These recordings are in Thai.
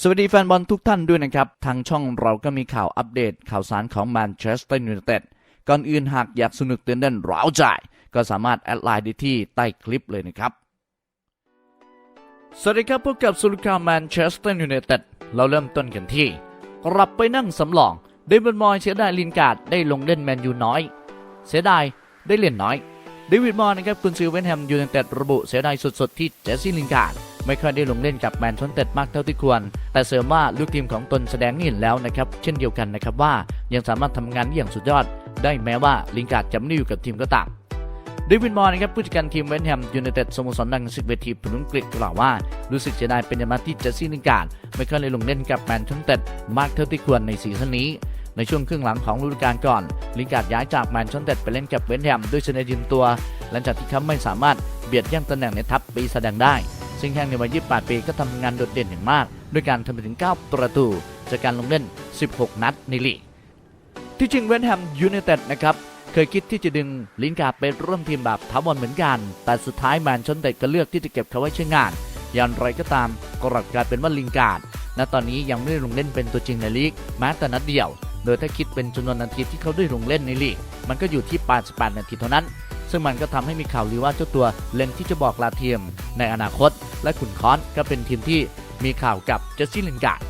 สวัสดีแฟนบอลทุกท่านด้วยนะครับ ทางช่องเราก็มีข่าวอัปเดตข่าวสารของแมนเชสเตอร์ยูไนเต็ดก่อนอื่นหากอยากสนุกเต้นเต้นร้าวใจ ก็สามารถแอดไลน์ได้ที่ใต้คลิปเลยนะครับ สวัสดีครับพบกับสุลกาแมนเชสเตอร์ยูไนเต็ดเราเริ่มต้นกันที่กลับไปนั่งสำรองเดวิดมอยเสียดายลินการ์ดได้ลงเล่นแมนยูน้อย เสียดายได้เล่นน้อยเดวิดมอยนะครับคุณซิลเวนแฮมยูไนเต็ดระบุเสียดายสุดๆที่เจสซี่ลินการ์ด ไม่ค่อยได้ลงเล่นกับแมนเชสเต็ดมากเท่าที่ควร แต่เสริมว่าลูกทีมของตนแสดงให้เห็นแล้วนะครับเช่นเดียวกันนะครับว่ายังสามารถทำงานอย่างสุดยอด ได้แม้ว่าลินการ์ดจะไม่ได้อยู่กับทีมก็ตามดวิดมอร์นะครับผู้จัดการทีมเวนแฮมยูไนเต็ดสโมสรดังสิกเวทีผนุนกฤษกล่าวว่า รู้สึกเสียดายเป็นอย่างมากที่เจสซี่ลินการ์ดไม่ค่อยได้ลงเล่นกับแมนเชสเต็ดมากเท่าที่ควรในซีซั่นนี้ในช่วงครึ่งหลังของฤดูกาลก่อน ลินการ์ดย้ายจากแมนเชสเต็ดไปเล่นกับเวนแฮมด้วยเชนยืมตัว หลังจากที่เขาไม่สามารถเบียดแย่งตำแหน่งในทัพปีแสดงได้ ซึ่งแข้งในวัย 28 ปีก็ทำงานโดดเด่นอย่างมาก ด้วยการทำไปถึง 9 ประตู จากการลงเล่น 16 นัดในลีก ที่จริงเวนแฮมยูไนเต็ดนะครับ เคยคิดที่จะดึงลินการ์ดไปร่วมทีมแบบท้าวอนเหมือนกัน แต่สุดท้ายแมนเชสเต็ดก็เลือกที่จะเก็บเขาไว้ใช้งาน อย่างไรก็ตามก็กลับกลายเป็นว่าลินการ์ดณตอนนี้ยังไม่ได้ลงเล่นเป็นตัวจริงในลีกแม้แต่นัดเดียว โดยถ้าคิดเป็นจำนวนนาทีที่เขาได้ลงเล่นในลีก มันก็อยู่ที่ 88 นาทีเท่านั้น ซึ่งมันก็ทำให้มีข่าวลือว่าเจ้าตัวเล็งที่จะบอกลาทีมในอนาคต และขุนคอนก็เป็นทีมที่มีข่าวกับเจสซี่ลินการ์ด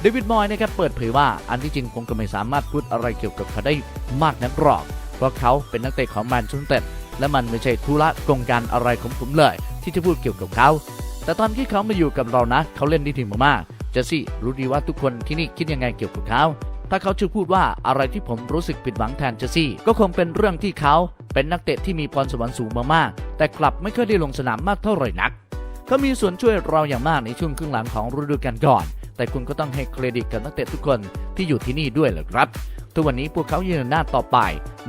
เดวิดมอยนะครับเปิดเผยว่าอันที่จริงผมก็ไม่สามารถพูดอะไรเกี่ยวกับเขาได้มากนักหรอก เพราะเขาเป็นนักเตะของแมนเชสเต็ดและมันไม่ใช่ธุระกงการอะไรของผมเลย ที่จะพูดเกี่ยวกับเขา แต่ตอนที่เขามาอยู่กับเรานะ เขาเล่นได้ถึงมากๆเจสซี่รู้ดีว่าทุกคนที่นี่คิดยังไงเกี่ยวกับเขา ถ้าเขาจะพูดว่าอะไรที่ผมรู้สึกผิดหวังแทนเจสซี่ ก็คงเป็นเรื่องที่เขาเป็นนักเตะที่มีพรสวรรค์สูงมากๆ แต่กลับไม่เคยได้ลงสนามมากเท่าไหร่นัก เขามีส่วนช่วยเราอย่างมากในช่วงครึ่งหลังของฤดูกาลก่อน แต่คุณก็ต้องให้เครดิตกับนักเตะทุกคนที่อยู่ที่นี่ด้วยแหละครับ ทุกวันนี้พวกเขายืนหน้าต่อไป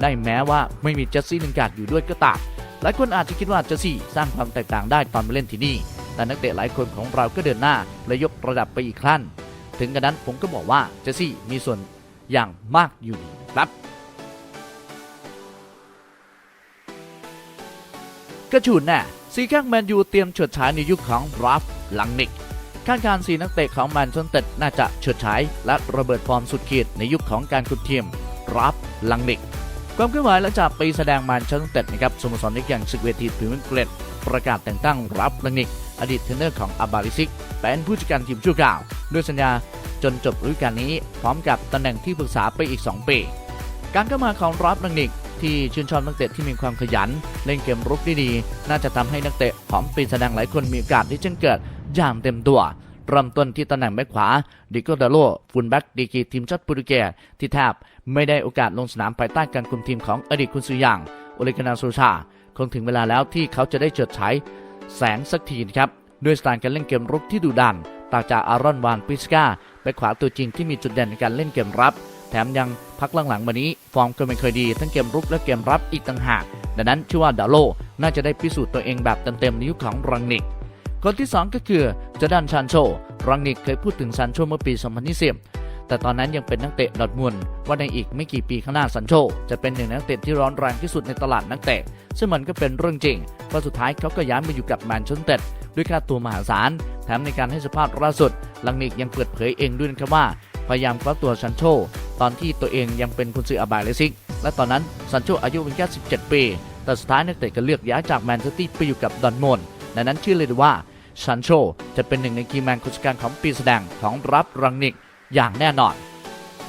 ได้แม้ว่าไม่มีเจสซี่ลินการ์ดอยู่ด้วยก็ตาม หลายคนอาจจะคิดว่าเจสซี่สร้างความแตกต่างได้ตอนมาเล่นที่นี่ แต่นักเตะหลายคนของเราก็เดินหน้าและยกระดับไปอีกขั้น ถึงกันนั้นผมก็บอกว่าเจสซี่มีส่วนอย่างมากอยู่ดีครับ กระชุนแน่ะสีข้างแมนยูเตรียมเฉิดฉายในยุคของราฟลังนิกคาดการสีนักเตะของแมนเชสเต็ดน่าจะเฉิดฉายและระเบิดฟอร์มสุดขีดในยุคของการคุมทีมราฟลังนิก ความเคลื่อนไหวหลังจากไปแสดงแมนเชสเต็ดนะครับสโมสรเล็กอย่างศึกเวทีพรีเมียร์เกรดประกาศแต่งตั้งรับลังนิก อดีตเทรนเนอร์ของอาบาริซิก เป็นผู้จัดการทีมชั่วคราว ด้วยสัญญาจนจบฤดูกาลนี้ พร้อมกับตำแหน่งที่ปรึกษาไปอีก 2 ปี การเข้ามาของรับลังนิก ที่ชื่นชอบนักเตะที่มีความขยัน เล่นเกมรุกได้ดี น่าจะทำให้นักเตะของปีแสดงหลายคนมีโอกาสที่จะเกิดอย่างเต็มตัว เริ่มต้นที่ตำแหน่งแบ็คขวาดิโกดาโลฟุลแบ็กดีกีทีมชาติโปรตุเกสที่แทบไม่ได้โอกาสลงสนามภายใต้การคุมทีมของอดีตคุณซือยังโอเลกานาโซชาคงถึงเวลาแล้วที่เขาจะได้เจิดฉายแสงสักทีนะครับด้วยสไตล์การเล่นเกมรุกที่ดุดันต่างจากอารอนวานปิสกาแบ็คขวาตัวจริงที่มีจุดเด่นในการเล่นเกมรับแถมยังพักหลังๆมานี้ ฟอร์มก็ไม่เคยดีทั้งเกมรุกและเกมรับอีกต่างหาก ดังนั้นชื่อว่าดาโลน่าจะได้พิสูจน์ตัวเองแบบเต็มๆในยุคของรังนิก คนที่ 2 ก็คือจอร์แดนชานโชรังนิกเคยพูดถึงซันโชเมื่อปี 2020 แต่ตอนนั้นยังเป็นนักเตะดอร์ทมุนว่าในอีกไม่กี่ปีข้างหน้าซันโชจะเป็นหนึ่งนักเตะที่ร้อนแรงที่สุดในตลาดนักเตะ ซึ่งมันก็เป็นเรื่องจริงเพราะสุดท้ายเขาก็ย้ายมาอยู่กับแมนเชสเต็ดด้วยค่าตัวมหาศาล แถมในการให้สัมภาษณ์ล่าสุดลังนิกยังเปิดเผยเองด้วยนะครับว่า พยายามคว้าตัวซันโชตอนที่ตัวเองยังเป็นคุณซื้ออาบายเลซิก และตอนนั้นซันโชอายุเพียงแค่17 ปี แต่สุดท้ายนักเตะก็เลือกย้ายจากแมนเชสเตอร์ไปอยู่กับดอนมอนดังนั้นชื่อเลยว่า ซันโชจะเป็นหนึ่งในกีแมนคนจัดการของปีแสดงของรับรังนิกอย่างแน่นอน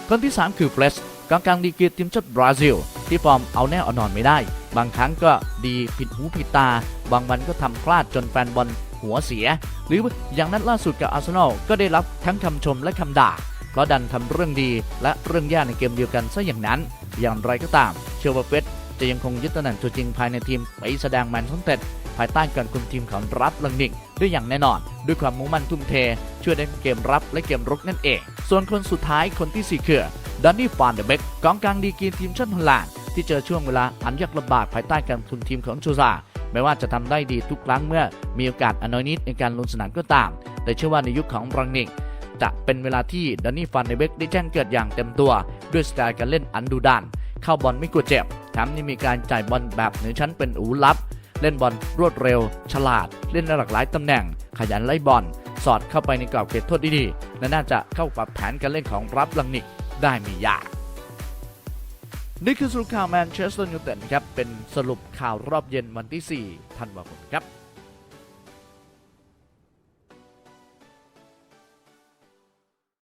คนที่ 3 คือเฟลสกองกลางดีกรีทีมชาติบราซิล ที่ฟอร์มเอาแน่เอานอนไม่ได้ บางครั้งก็ดีผิดหูผิดตา บางวันก็ทำพลาดจนแฟนบอลหัวเสีย หรืออย่างนั้นล่าสุดกับอาร์เซนอลก็ได้รับทั้งคำชมและคำด่าเพราะดันทำเรื่องดีและเรื่องแย่ในเกมเดียวกันซะอย่างนั้น อย่างไรก็ตามเชื่อว่าเฟสจะยังคงยึดตำแหน่งตัวจริงภายในทีมไปแสดงแมนเชสเต็ด ภายใต้การคุมทีมของรับลังนิกด้วยอย่างแน่นอน ด้วยความมุ่งมั่นทุ่มเท ช่วยในเกมรับและเกมรุกนั่นเอง ส่วนคนสุดท้ายคนที่สี่คือดอนนี่ฟานเดเบกกองกลางดีกรีทีมชาติฮอลแลนด์ที่เจอช่วงเวลาอันยากลำบากภายใต้การคุมทีมของโชซาไม่ว่าจะทำได้ดีทุกครั้งเมื่อมีโอกาสอนน้อยนิดในการลงสนามก็ตาม แต่เชื่อว่าในยุคของรังนิกจะเป็นเวลาที่ดอนนี่ฟันเดเบกได้แจ้งเกิดอย่างเต็มตัว ด้วยสไตล์การเล่นอันดุดันเข้าบอลไม่กลัวเจ็บแถมยังมีการจ่ายบอลแบบเหนือชั้นเป็นอูลับ เล่นบอลรวดเร็ว ฉลาด เล่นในหลากหลายตำแหน่ง ขยันไล่บอล สอดเข้าไปในกรอบเขตโทษดีๆและน่าจะเข้ากับแผนการเล่นของรับลังนิกได้ไม่ยากนี่คือสรุปข่าวแมนเชสเตอร์ยูไนเต็ดครับ เป็นสรุปข่าวรอบเย็นวันที่ 4 ธันวาคมครับ